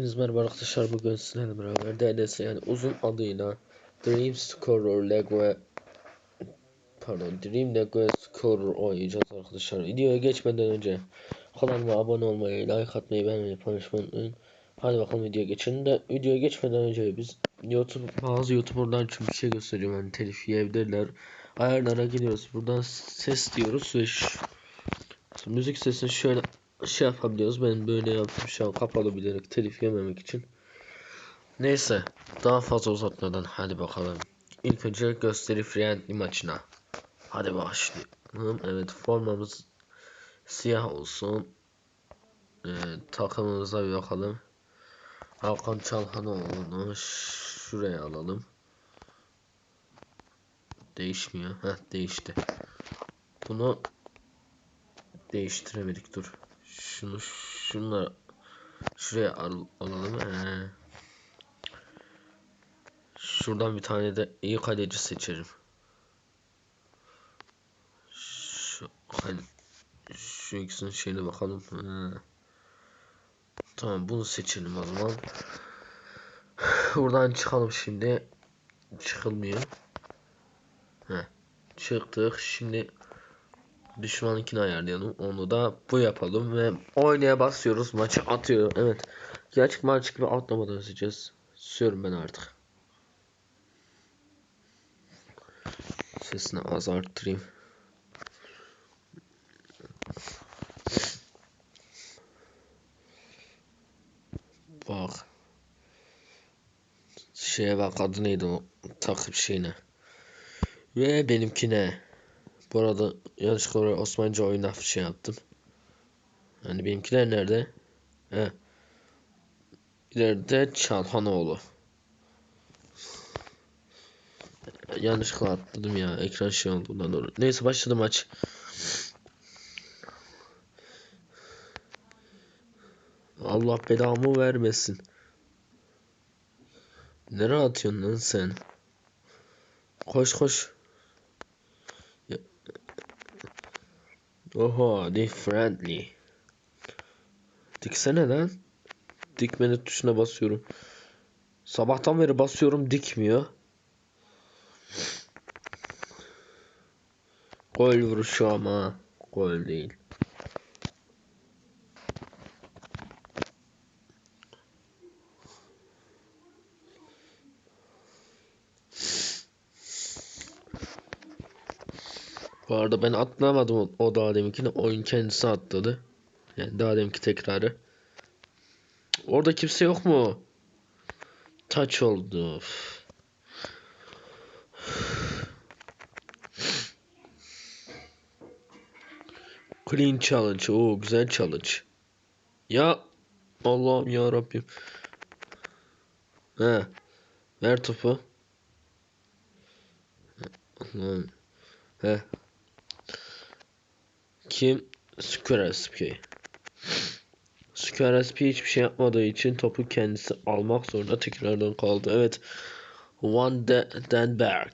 Hepiniz merhaba arkadaşlar bugün sizlerle beraber DDS yani uzun adıyla Dream Scorer Lego pardon Dream Lego Scorer oynayacağız arkadaşlar. Videoya geçmeden önce kanalıma abone olmayı like atmayı beğenmeyi paylaşmayı unutmayın. Hadi bakalım videoya geçelim de videoya geçmeden önce biz YouTube bazı YouTuber'lar için bir şey gösteriyorum. Yani telif yiyebilirler. Ayarlara gidiyoruz buradan ses diyoruz ve müzik sesini şöyle şey yapabiliyoruz. Ben böyle yaptım şu an kapalı bilerek telif yememek için. Neyse daha fazla uzatmadan hadi bakalım. İlk önce gösteri friendly maçına. Hadi başlayalım. Evet formamız siyah olsun. Ee, takımımıza bir bakalım. Hakan Çalhanoğlu'nu şuraya alalım. Değişmiyor. Heh değişti. Bunu değiştiremedik dur. Şunu şunla şuraya al, alalım. Ee, şuradan bir tane de iyi kaleci seçerim. Şu hani şu ikisinin şeyine bakalım. Ee, tamam bunu seçelim o zaman. Buradan çıkalım şimdi. Çıkılmıyor. Heh, çıktık. Şimdi düşmanınkini ayarlayalım. Onu da bu yapalım ve oynaya basıyoruz. Maçı atıyor. Evet. Gerçek maç gibi atlamadan izleyeceğiz. Sürüyorum ben artık. Sesini az arttırayım. Bak. Şeye bak adı neydi o takip şeyine. Ve benimkine. Bu arada yanlışlıkla oraya Osmanlıca oyuna şey yaptım. Yani benimkiler nerede? He. İleride Çalhanoğlu. Yanlışlıkla atladım ya. Ekran şey oldu bundan doğru. Neyse başladı maç. Allah belamı vermesin. Nereye atıyorsun lan sen? Koş koş. Oho, de friendly. Diksene lan. Dikmene tuşuna basıyorum. Sabahtan beri basıyorum dikmiyor. Gol vuruşu ama gol değil. Bu arada ben atlamadım o, o daha deminkini. Oyun kendisi atladı. Yani daha deminki tekrarı. Orada kimse yok mu? Taç oldu. Clean challenge. Oo güzel challenge. Ya Allah'ım ya Rabbim. He. Ver topu. Allah'ım. He. Kim? Squarespace. Squarespace hiçbir şey yapmadığı için topu kendisi almak zorunda tekrardan kaldı. Evet. Van de Denberg.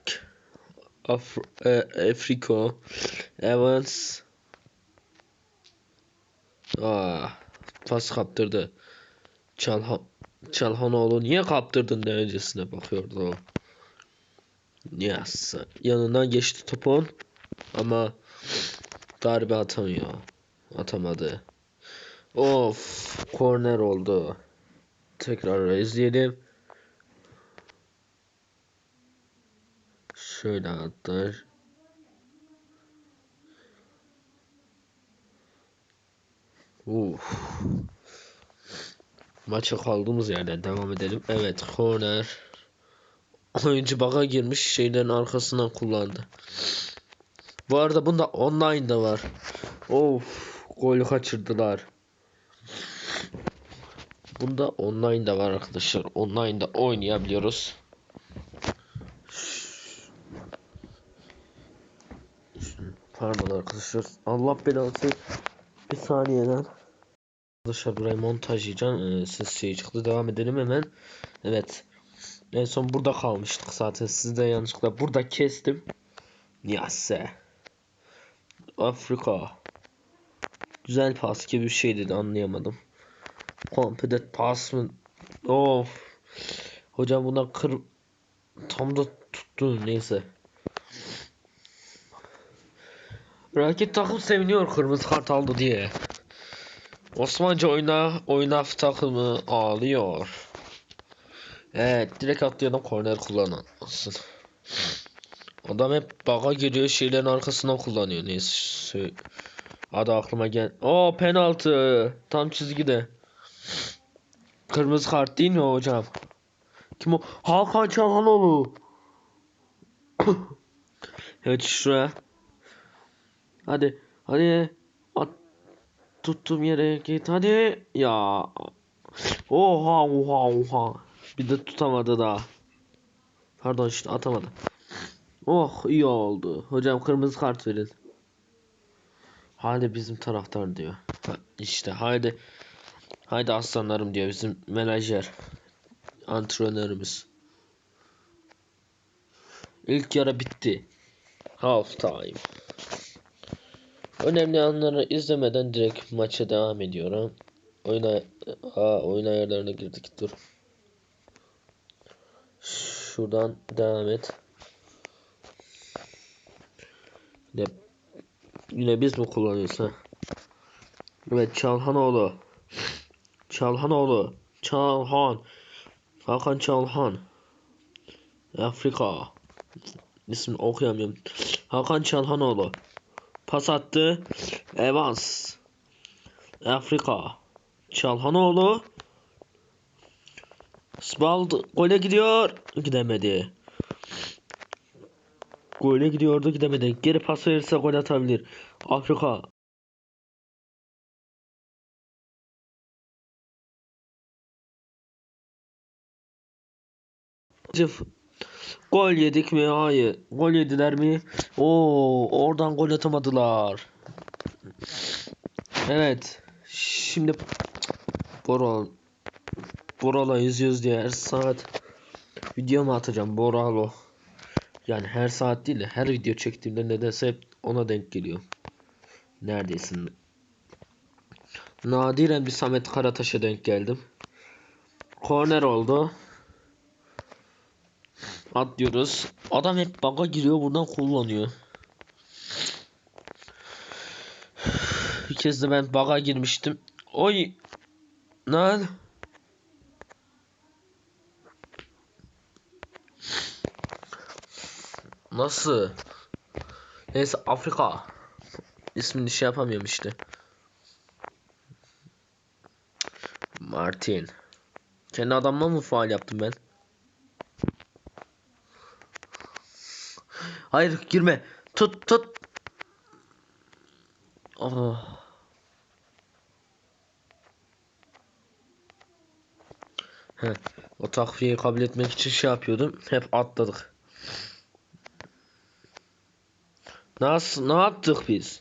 Af e, Afriko. Evans. Aa, pas kaptırdı. Çalha Çalhanoğlu niye kaptırdın de öncesine bakıyordu o. Yes. Yanına geçti topun. Ama darbe atamıyor. Atamadı. Of, korner oldu. Tekrar izleyelim. Şöyle atlar. Uf. Maça kaldığımız yerden devam edelim. Evet, korner. Oyuncu baga girmiş şeylerin arkasından kullandı. Bu arada bunda online da var. Of, gol kaçırdılar. Bunda online da var arkadaşlar. Online da oynayabiliyoruz. Pardon arkadaşlar. Allah belası. Bir saniyeden. Arkadaşlar burayı montajlayacağım. Ee, ses şey çıktı. Devam edelim hemen. Evet. En son burada kalmıştık zaten. Siz de yanlışlıkla burada kestim. Niyase. Afrika. Güzel pas gibi bir şey dedi anlayamadım. Kompedet pas mı Of. Hocam buna kır tam da tuttu neyse. Rakip takım seviniyor kırmızı kart aldı diye. Osmanlıca oyna oynaf takımı ağlıyor. Evet direkt atlayalım korner kullansın. Adam hep baga giriyor şeylerin arkasından kullanıyor neyse. Adı aklıma gel. O penaltı. Tam çizgide. Kırmızı kart değil mi hocam? Kim o? Hakan Çalhanoğlu. evet şuraya. Hadi. Hadi. At. Tuttum yere git. Hadi. Ya. Oha oha oha. Bir de tutamadı daha. Pardon işte atamadı. Oh iyi oldu. Hocam kırmızı kart verin. Hadi bizim taraftar diyor. İşte haydi. Haydi aslanlarım diyor bizim menajer. Antrenörümüz. İlk yarı bitti. Half time. Önemli anları izlemeden direkt maça devam ediyorum. Oyuna ha oyun ayarlarına girdik dur. Şuradan devam et. Yine, yine biz mi kullanıyoruz ha? Evet Çalhanoğlu. Çalhanoğlu. Çalhan. Hakan Çalhan. Afrika. İsmini okuyamıyorum. Hakan Çalhanoğlu. Pas attı. Evans. Afrika. Çalhanoğlu. Spald gole gidiyor. Gidemedi. Gole gidiyordu gidemedi. Geri pas verirse gol atabilir. Afrika. Gol yedik mi? Hayır. Gol yediler mi? Oo, oradan gol atamadılar. Evet. Şimdi Boral Boral'a yüzüyoruz diye her saat video mu atacağım Boralo. Yani her saat değil de her video çektiğimde nedense hep ona denk geliyor. Neredesin? Nadiren bir Samet Karataş'a denk geldim. Korner oldu. Atlıyoruz. Adam hep baga giriyor buradan kullanıyor. Bir kez de ben baga girmiştim. Oy. Lan. Nasıl? Neyse Afrika. İsmini şey yapamıyorum işte. Martin. Kendi adamla mı faal yaptım ben? Hayır girme. Tut tut. Oh. Heh, o takviyeyi kabul etmek için şey yapıyordum. Hep atladık. Nasıl ne yaptık biz?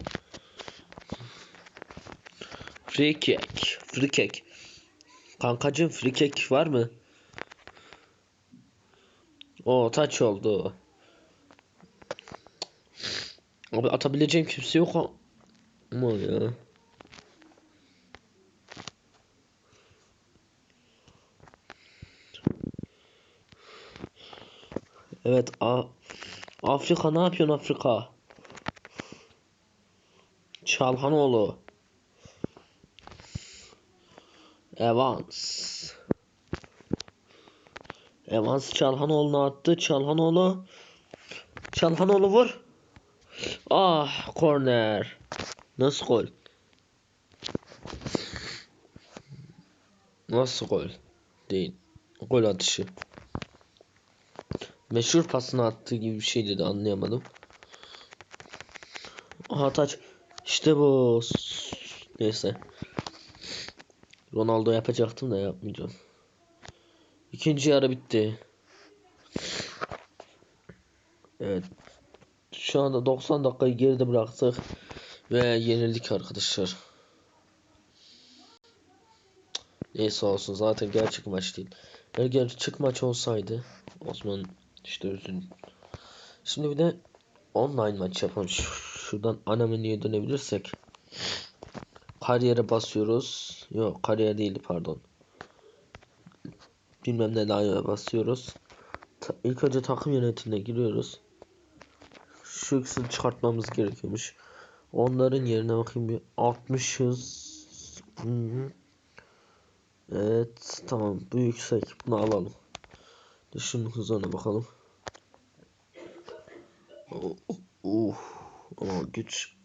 Free kick. Free kick. Kankacım free kick var mı? O taç oldu. Abi atabileceğim kimse yok ama ya. Evet A Afrika ne yapıyorsun Afrika? Çalhanoğlu. Evans. Evans Çalhanoğlu'na attı. Çalhanoğlu. Çalhanoğlu vur. Ah korner. Nasıl gol? Nasıl gol? Değil. Gol atışı. Meşhur pasını attığı gibi bir şey dedi anlayamadım. Aha taç. İşte bu. Neyse. Ronaldo yapacaktım da yapmayacağım. İkinci yarı bitti. Evet. Şu anda 90 dakikayı geride bıraktık. Ve yenildik arkadaşlar. Neyse olsun zaten gerçek maç değil. Eğer gerçek maç olsaydı Osman işte üzün. Şimdi bir de online maç yapalım. Şuradan ana menüye dönebilirsek. Kariyere basıyoruz. Yok kariyer değil pardon. bilmem ne daha basıyoruz. Ta, ilk önce takım yönetimine giriyoruz. Şu ikisini çıkartmamız gerekiyormuş. Onların yerine bakayım bir 60'ız. Hı -hı. Evet tamam bu yüksek bunu alalım. Şunun hızına bakalım. Oh, oh, oh, güç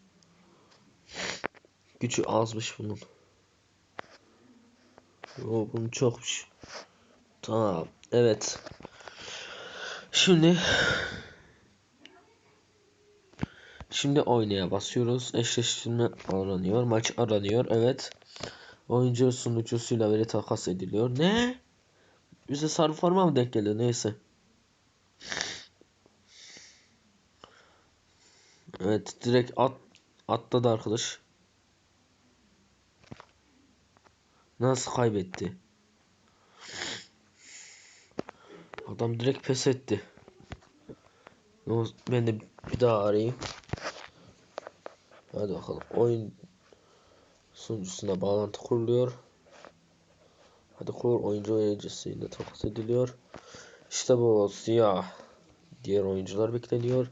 gücü azmış bunun. Oh, bunun çokmuş. Tamam evet. Şimdi Şimdi oynaya basıyoruz. Eşleştirme aranıyor. Maç aranıyor. Evet. Oyuncu sunucusuyla veri takas ediliyor. Ne? Bize sarı forma mı denk geliyor? Neyse. Evet. Direkt at atladı arkadaş. Nasıl kaybetti? Adam direkt pes etti. Ben de bir daha arayayım. Hadi bakalım. Oyun sunucusuna bağlantı kuruluyor. Hadi kur oyuncu oyuncusuyla takas ediliyor. İşte bu siyah. Diğer oyuncular bekleniyor.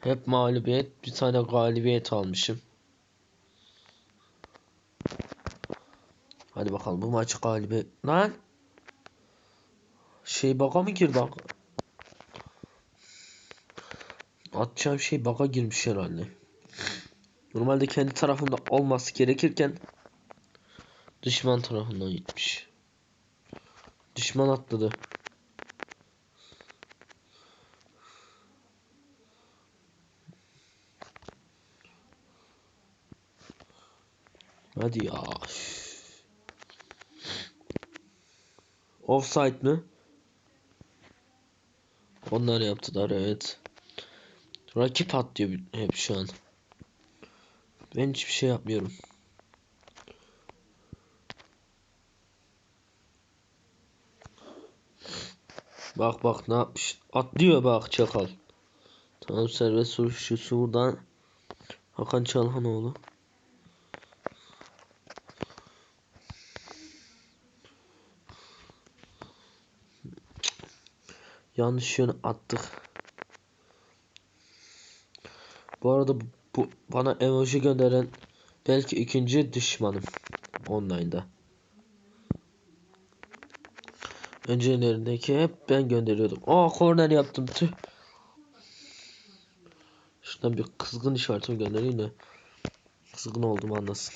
Hep mağlubiyet. Bir tane galibiyet almışım. Hadi bakalım bu maçı galibi. Lan. Şey baka mı girdi? Atacağım şey baka girmiş herhalde. Normalde kendi tarafında olması gerekirken düşman tarafından gitmiş. Düşman atladı. Hadi ya. Offside mi? Onlar yaptılar evet. Rakip atlıyor hep şu an. Ben hiçbir şey yapmıyorum. Bak bak ne yapmış. Atlıyor bak çakal. Tamam serbest suçlusu buradan. Hakan Çalhanoğlu. Yanlış yöne attık. Bu arada bu bana emoji gönderen belki ikinci düşmanım online'da. Öncelerindeki hep ben gönderiyordum. Aa korner yaptım tüh. Şuradan bir kızgın işaretimi göndereyim de kızgın oldum anlasın.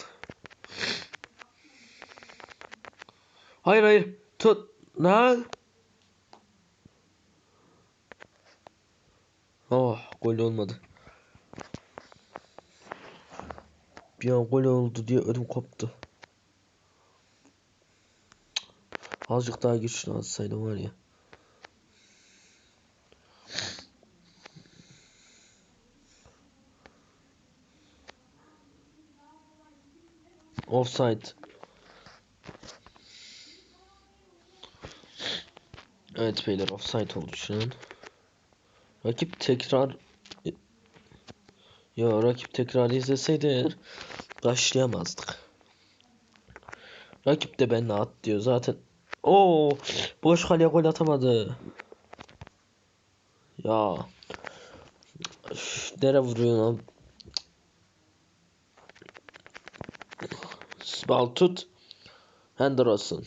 Hayır hayır tut ne? Oh gol olmadı. Bir an gol oldu diye ödüm koptu. Azıcık daha güçlü atsaydım var ya. Offside. Evet beyler offside oldu şu an. Rakip tekrar ya rakip tekrar izleseydi başlayamazdık. Rakip de benimle at diyor zaten. Oo, boş kaleye gol atamadı. Ya. Üf, nere vuruyor lan? Bal tut. Henderson.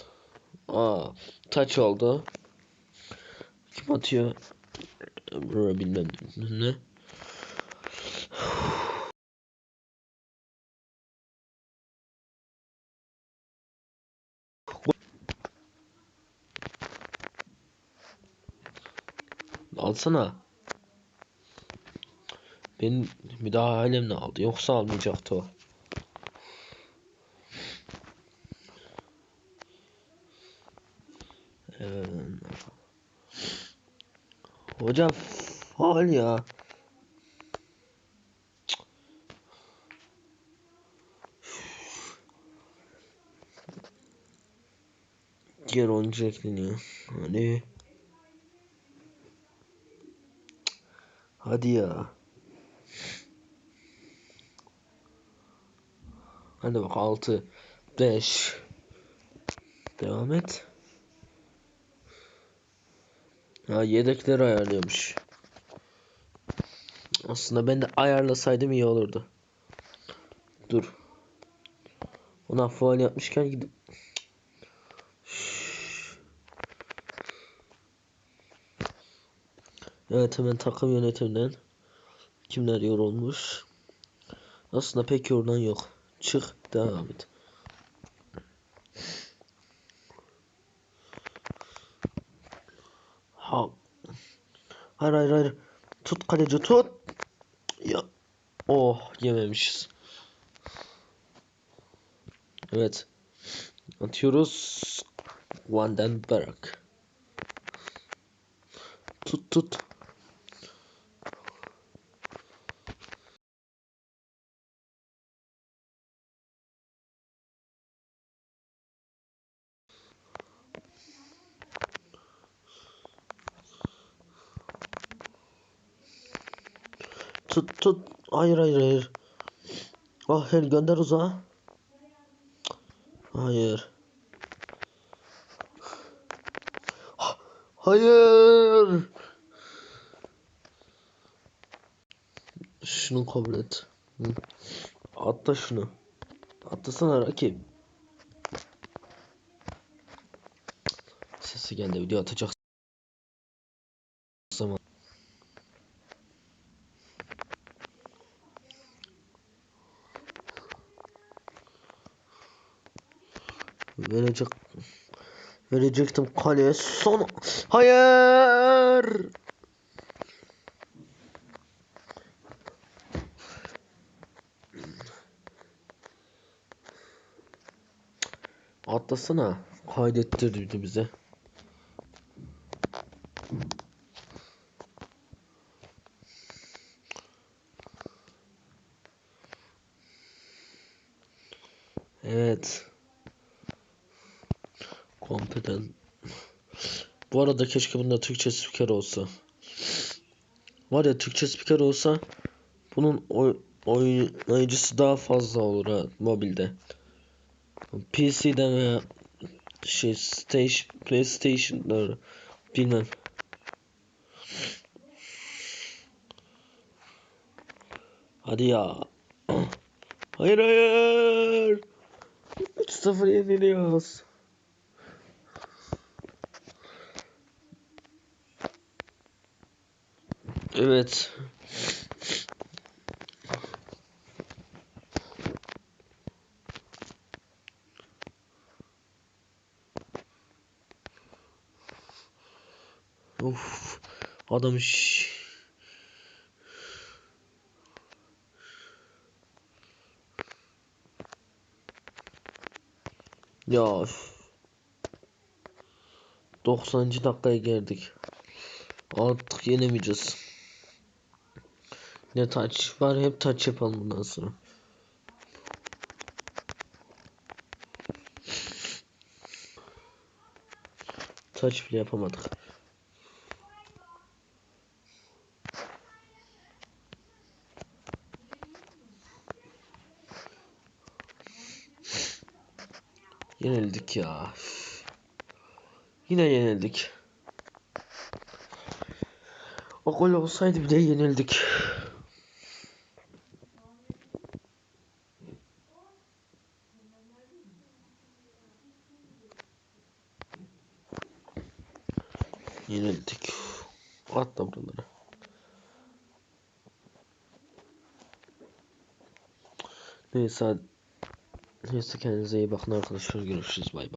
Aa, taç oldu. Kim atıyor? Bilmem ne. Alsana. Benim müdahalemle aldı. Yoksa almayacaktı o. Evet. Hocam faal ya. Diğer oyuncu ekleniyor. Hani Hadi ya. Hadi bak 6. 5 Devam et. Ha yedekleri ayarlıyormuş. Aslında ben de ayarlasaydım iyi olurdu. Dur. Ona faal yapmışken gidip Evet hemen takım yönetiminden kimler yorulmuş? Aslında pek yorulan yok. Çık devam et. Ha. Hayır hayır hayır. Tut kaleci tut. Ya. Oh yememişiz. Evet. Atıyoruz. Vandenberg. Tut tut. Tut tut. Hayır hayır hayır. Ah her gönder uzağa. Hayır. Ha- Hayır. Şunu kabul et. Atla şunu. Atlasana rakip. Sesi geldi video atacak zaman. Verecek verecektim kaleye. Son hayır! Atlasana kaydettirdi bize evet kompeten arada keşke bunda Türkçe spiker olsa var ya Türkçe spiker olsa bunun oy oynayıcısı daha fazla olur ha mobilde PC'den veya şey station PlayStation'da bilmem Hadi ya. Hayır hayır. 3-0 yeniliyoruz. Evet. Of. Adam iş. Ya. üf. 90. dakikaya geldik. Artık yenemeyeceğiz. Ne taç var hep taç yapalım bundan sonra. Taç bile yapamadık. Yenildik ya. Yine yenildik. O gol olsaydı bile. Yenildik. Atla buraları. Neyse. Neyse kendinize iyi bakın arkadaşlar. Görüşürüz. Bay bay.